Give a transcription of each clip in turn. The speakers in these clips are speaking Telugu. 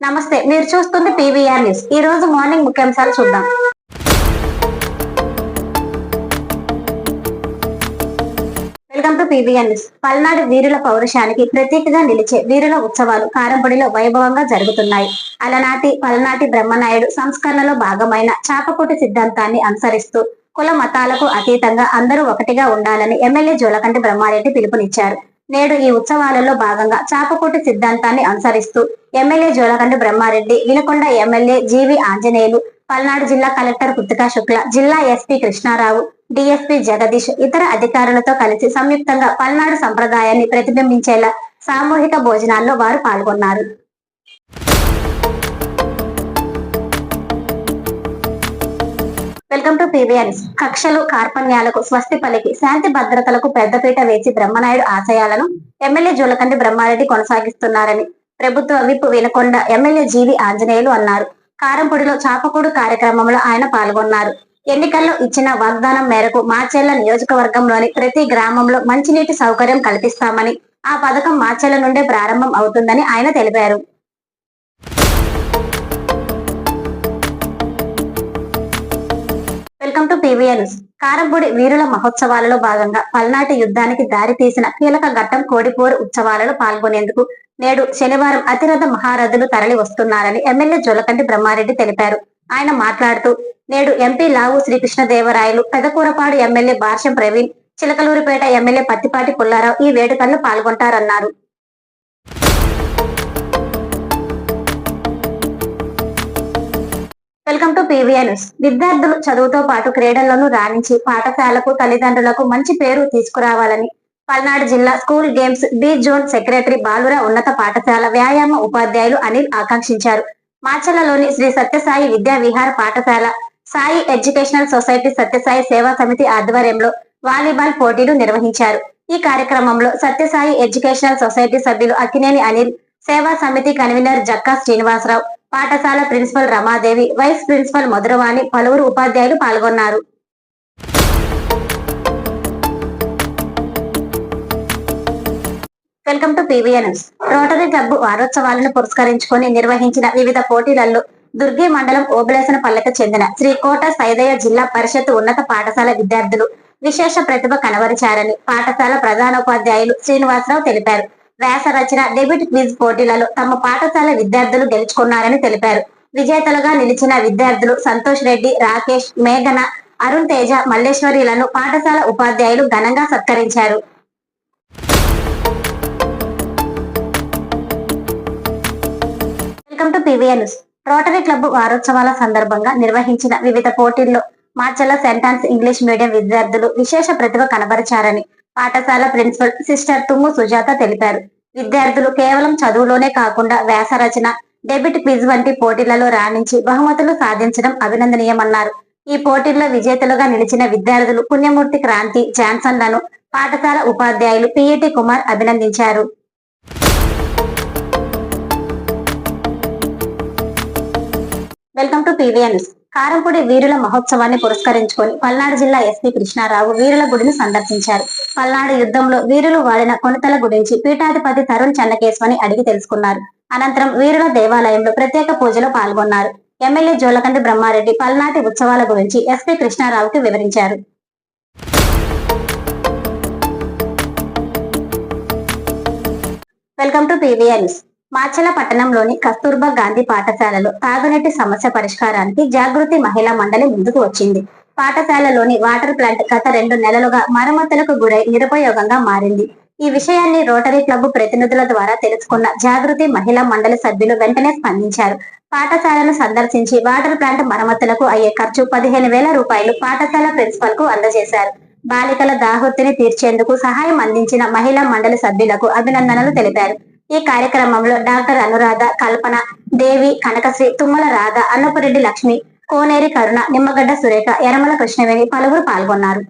నమస్తే మీరు చూస్తుంది పీవీఆర్ న్యూస్. ఈ రోజు మార్నింగ్ ముఖ్యాంశాలు చూద్దాం. Welcome to PVR news. Palnadu వీరుల పౌరుషానికి ప్రత్యేకగా నిలిచే వీరుల ఉత్సవాలు కారంపొడిలో వైభవంగా జరుగుతున్నాయి. అలనాటి పల్నాటి బ్రహ్మనాయుడు సంస్కరణలో భాగమైన చాపకోటి సిద్ధాంతాన్ని అనుసరిస్తూ కుల మతాలకు అతీతంగా అందరూ ఒకటిగా ఉండాలని ఎమ్మెల్యే జోలకంటి బ్రహ్మారెడ్డి పిలుపునిచ్చారు. నేడు ఈ ఉత్సవాలలో భాగంగా చాపకోటి సిద్ధాంతాన్ని అనుసరిస్తూ MLA Jolagandu Brahma Reddy Vinukonda MLA GV Anjaneyulu Palnadu జిల్లా కలెక్టర్ కృతికా శుక్ల జిల్లా ఎస్పీ కృష్ణారావు డిఎస్పీ జగదీష్ ఇతర అధికారులతో కలిసి సంయుక్తంగా పల్నాడు సంప్రదాయాన్ని ప్రతిబింబించేలా సామూహిక భోజనాల్లో వారు పాల్గొన్నారు. వెల్కమ్ టు పీవీఎన్స్ కక్షలు కార్పణ్యాలకు స్వస్తి పలికి శాంతి భద్రతలకు పెద్దపీట వేసి బ్రహ్మనాయుడు ఆశయాలను ఎమ్మెల్యే జూలకంటి బ్రహ్మారెడ్డి కొనసాగిస్తున్నారని ప్రభుత్వ whip Vinukonda MLA GV Anjaneyulu అన్నారు. కారంపొడిలో చాపకూడు కార్యక్రమంలో ఆయన పాల్గొన్నారు. ఎన్నికల్లో ఇచ్చిన వాగ్దానం మేరకు మాచెల్ల నియోజకవర్గంలోని ప్రతి గ్రామంలో మంచినీటి సౌకర్యం కల్పిస్తామని ఆ పథకం మాచెల్ల నుండే ప్రారంభం అవుతుందని ఆయన తెలిపారు. వెల్కమ్ టు పీవీఎన్ కారంపూడి వీరుల మహోత్సవాలలో భాగంగా పల్నాటి యుద్ధానికి దారి తీసిన కీలక ఘట్టం కోడిపోరు ఉత్సవాలలో పాల్గొనేందుకు నేడు శనివారం అతిరథ మహారథులు తరలి వస్తున్నారని ఎమ్మెల్యే జొలకంటి బ్రహ్మారెడ్డి తెలిపారు. ఆయన మాట్లాడుతూ నేడు MP Lavu Srikrishnadevarayalu Pedakurapadu MLA Bhashyam Praveen Chilakaluripet MLA Pattipati Pullarao ఈ వేడుకల్లో పాల్గొంటారన్నారు. Welcome to PVR news. విద్యార్థులు చదువుతో పాటు క్రీడల్లోనూ రాణించి పాఠశాలకు తల్లిదండ్రులకు మంచి పేరు తీసుకురావాలని పల్నాడు జిల్లా school games B zone secretary బాలుర ఉన్నత పాఠశాల వ్యాయామ ఉపాధ్యాయులు అనిల్ ఆకాంక్షించారు. మార్చలలోని శ్రీ సత్యసాయి విద్యా విహార పాఠశాల సాయి ఎడ్యుకేషనల్ సొసైటీ సత్యసాయి సేవా సమితి ఆధ్వర్యంలో వాలీబాల్ పోటీలు నిర్వహించారు. ఈ కార్యక్రమంలో సత్యసాయి ఎడ్యుకేషనల్ సొసైటీ సభ్యులు అక్కినేని అనిల్ సేవా సమితి కన్వీనర్ జక్కా శ్రీనివాసరావు పాఠశాల principal Ramadevi vice principal Madhuravani పలువురు ఉపాధ్యాయులు పాల్గొన్నారు. Welcome to PVNS rotary club వారోత్సవాలను పురస్కరించుకొని నిర్వహించిన వివిధ పోటీలలో దుర్గి మండలం ఓబులేసన పల్లెకు చెందిన శ్రీ కోట సైదయ్య జిల్లా పరిషత్ ఉన్నత పాఠశాల విద్యార్థులు విశేష ప్రతిభ కనబరిచారని పాఠశాల ప్రధానోపాధ్యాయులు శ్రీనివాసరావు తెలిపారు. వ్యాస రచన డెబిట్ క్విజ్ పోటీలలో తమ పాఠశాల విద్యార్థులు గెలుచుకున్నారని తెలిపారు. విజేతలుగా నిలిచిన విద్యార్థులు సంతోష్ రెడ్డి రాకేష్ మేఘన అరుణ్ తేజ మల్లేశ్వరిలను పాఠశాల ఉపాధ్యాయులు ఘనంగా సత్కరించారు. Welcome to PVN rotary club వారోత్సవాల సందర్భంగా నిర్వహించిన వివిధ పోటీల్లో మార్చల సెంటాన్స్ ఇంగ్లీష్ మీడియం విద్యార్థులు విశేష ప్రతిభ కనబరిచారని పాఠశాల ప్రిన్సిపల్ సిస్టర్ తుమ్ము సుజాత తెలిపారు. విద్యార్థులు కేవలం చదువులోనే కాకుండా వ్యాస రచన డెబిట్ క్విజ్ వంటి పోటీలలో రాణించి బహుమతులు సాధించడం అభినందనీయమన్నారు. ఈ పోటీల్లో విజేతలుగా నిలిచిన విద్యార్థులు పుణ్యమూర్తి క్రాంతి జాన్సన్లను పాఠశాల ఉపాధ్యాయులు పిఈటి కుమార్ అభినందించారు. వెల్కమ్ టు పీవీఎన్స్ కారంపూడి వీరుల మహోత్సవాన్ని పురస్కరించుకొని పల్నాడు జిల్లా ఎస్పీ కృష్ణారావు వీరుల గుడిని సందర్శించారు. పల్నాడు యుద్ధంలో వీరులు వాడిన కొనతల గురించి పీఠాధిపతి తరుణ్ చెన్నకేశ్వని అడిగి తెలుసుకున్నారు. అనంతరం వీరుల దేవాలయంలో ప్రత్యేక పూజలో పాల్గొన్నారు. ఎమ్మెల్యే జోలకంటి బ్రహ్మారెడ్డి పల్నాటి ఉత్సవాల గురించి ఎస్పీ కృష్ణారావుకి వివరించారు. వెల్కమ్ టు పీవీఎన్స్ మాచల పట్టణంలోని కస్తూర్బా గాంధీ పాఠశాలలో తాగునీటి సమస్య పరిష్కారానికి జాగృతి మహిళా మండలి ముందుకు వచ్చింది. పాఠశాలలోని వాటర్ ప్లాంట్ గత రెండు నెలలుగా మరమ్మతులకు గురై నిరుపయోగంగా మారింది. ఈ విషయాన్ని రోటరీ క్లబ్ ప్రతినిధుల ద్వారా తెలుసుకున్న జాగృతి మహిళా మండలి సభ్యులు వెంటనే స్పందించారు. పాఠశాలను సందర్శించి వాటర్ ప్లాంట్ మరమ్మతులకు అయ్యే ఖర్చు పదిహేను వేల రూపాయలు పాఠశాల ప్రిన్సిపల్కు అందజేశారు. బాలికల దాహొత్తిని తీర్చేందుకు సహాయం అందించిన మహిళా మండలి సభ్యులకు అభినందనలు తెలిపారు. ఈ కార్యక్రమంలో డాక్టర్ అనురాధ కల్పన దేవి కనకశ్రీ తుమ్మల రాధ అన్నపురెడ్డి లక్ష్మి కోనేరి కరుణ నిమ్మగడ్డ సురేఖ యరమల కృష్ణవేణి పలువురు పాల్గొన్నారు.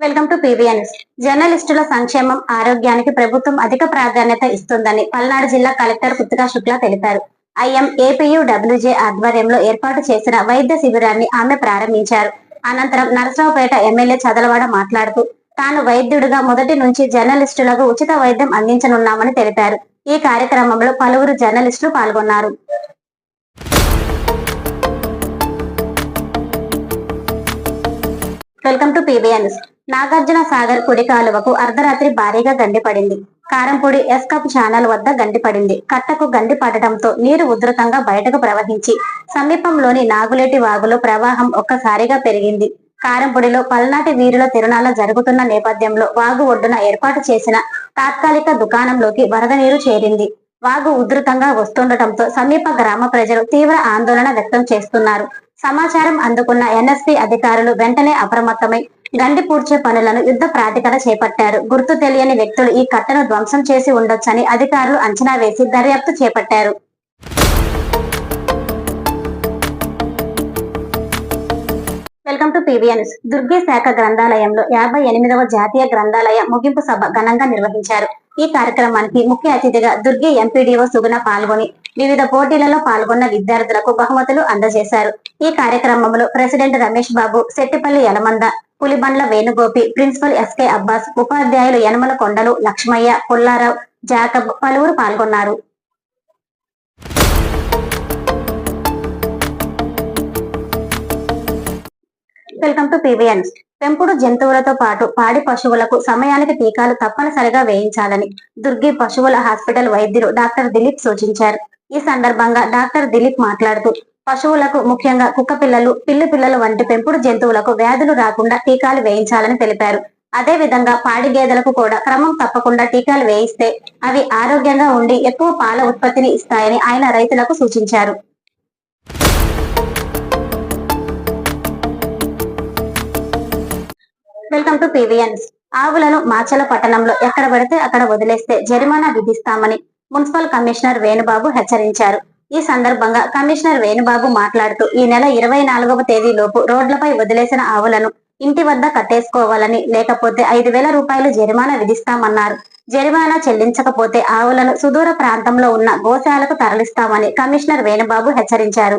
వెల్కమ్ టు పీవీఎన్ జర్నలిస్టుల సంక్షేమం ఆరోగ్యానికి ప్రభుత్వం అధిక ప్రాధాన్యత ఇస్తుందని పల్నాడు జిల్లా కలెక్టర్ కుత్తికా శుక్లా తెలిపారు. ఐఎం ఏపీయూ డబ్ల్యూజే ఆధ్వర్యంలో ఏర్పాటు చేసిన వైద్య శిబిరాన్ని ఆమె ప్రారంభించారు. అనంతరం నరసరావుపేట ఎమ్మెల్యే చదలవాడ మాట్లాడుతూ తాను వైద్యుడిగా మొదటి నుంచి జర్నలిస్టులకు ఉచిత వైద్యం అందించనున్నామని తెలిపారు. ఈ కార్యక్రమంలో పలువురు జర్నలిస్టులు పాల్గొన్నారు. Welcome to PBN Nagarjuna Sagar కుడి కాలువకు అర్ధరాత్రి భారీగా గండిపడింది కారంపూడి ఎస్ కప్ ఛానల్ వద్ద గండిపడింది కట్టకు గండి పడటంతో నీరు ఉధృతంగా బయటకు ప్రవహించి సమీపంలోని నాగులేటి వాగులో ప్రవాహం ఒక్కసారిగా పెరిగింది. కారంపూడిలో పల్నాటి వీరుల తిరునాళ్ళ జరుగుతున్న నేపథ్యంలో వాగు ఒడ్డున ఏర్పాటు చేసిన తాత్కాలిక దుకాణంలోకి వరద నీరు చేరింది. వాగు ఉధృతంగా వస్తుండటంతో సమీప గ్రామ ప్రజలు తీవ్ర ఆందోళన వ్యక్తం చేస్తున్నారు. సమాచారం అందుకున్న ఎన్ఎస్పీ అధికారులు వెంటనే అప్రమత్తమై గండి పూడ్చే పనులను యుద్ధ ప్రాతిపద చేపట్టారు. గుర్తు తెలియని వ్యక్తులు ఈ కట్టను ధ్వంసం చేసి ఉండొచ్చని అధికారులు అంచనా వేసి దర్యాప్తు చేపట్టారు. వెల్కమ్ టు పీవీఎన్స్ దుర్గే శాఖ గ్రంథాలయంలో యాభై ఎనిమిదవ జాతీయ గ్రంథాలయ ముగింపు సభ ఘనంగా నిర్వహించారు. ఈ కార్యక్రమానికి ముఖ్య అతిథిగా దుర్గే ఎంపీడీఓ సుగుణ పాల్గొని వివిధ పోటీలలో పాల్గొన్న విద్యార్థులకు బహుమతులు అందజేశారు. ఈ కార్యక్రమంలో president Ramesh Babu Settipalli Yalamanda Pulibandla Venugopi principal SK Abbas ఉపాధ్యాయులు యనమల కొండలు లక్ష్మయ్య పుల్లారావు జాకబ్ పలువురు పాల్గొన్నారు. Welcome to PVN. పెంపుడు జంతువులతో పాటు పాడి పశువులకు సమయానికి టీకాలు తప్పనిసరిగా వేయించాలని దుర్గి పశువుల హాస్పిటల్ వైద్యులు డాక్టర్ దిలీప్ సూచించారు. ఈ సందర్భంగా డాక్టర్ దిలీప్ మాట్లాడుతూ పశువులకు ముఖ్యంగా కుక్క పిల్లలు పిల్లి పిల్లలు వంటి పెంపుడు జంతువులకు వ్యాధులు రాకుండా టీకాలు వేయించాలని తెలిపారు. అదే విధంగా పాడి గేదెలకు కూడా క్రమం తప్పకుండా టీకాలు వేయిస్తే అవి ఆరోగ్యంగా ఉండి ఎక్కువ పాల ఉత్పత్తిని ఇస్తాయని ఆయన రైతులకు సూచించారు. వెల్కమ్ టు పీవీఎన్స్ ఆవులను మాచల పట్టణంలో ఎక్కడ పడితే అక్కడ వదిలేస్తే జరిమానా విధిస్తామని మున్సిపల్ కమిషనర్ వేణుబాబు హెచ్చరించారు. ఈ సందర్భంగా కమిషనర్ వేణుబాబు మాట్లాడుతూ ఈ నెల ఇరవై నాలుగవ తేదీలోపు రోడ్లపై వదిలేసిన ఆవులను ఇంటి వద్ద కట్టేసుకోవాలని లేకపోతే ఐదు వేల రూపాయలు జరిమానా విధిస్తామన్నారు. జరిమానా చెల్లించకపోతే ఆవులను సుదూర ప్రాంతంలో ఉన్న గోశాలకు తరలిస్తామని కమిషనర్ వేణుబాబు హెచ్చరించారు.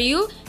మరియు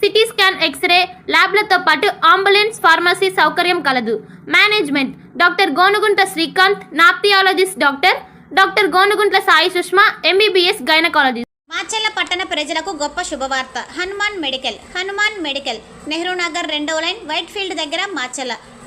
CT scan X ray ల్యాబ్లతో పాటు అంబులెన్స్ ఫార్మసీ సౌకర్యం కలదు. Management. Doctor Gonugunta Srikanth nephrologist doctor. Doctor Gonuguntla Sai Sushma MBBS gynaecology Macherla పట్టణ ప్రజలకు గొప్ప శుభవార్త. హనుమాన్ మెడికల్. హనుమాన్ మెడికల్. నెహ్రూ నగర్ రెండవ లైన్ వైట్ ఫీల్డ్ దగ్గర మాచెల్ల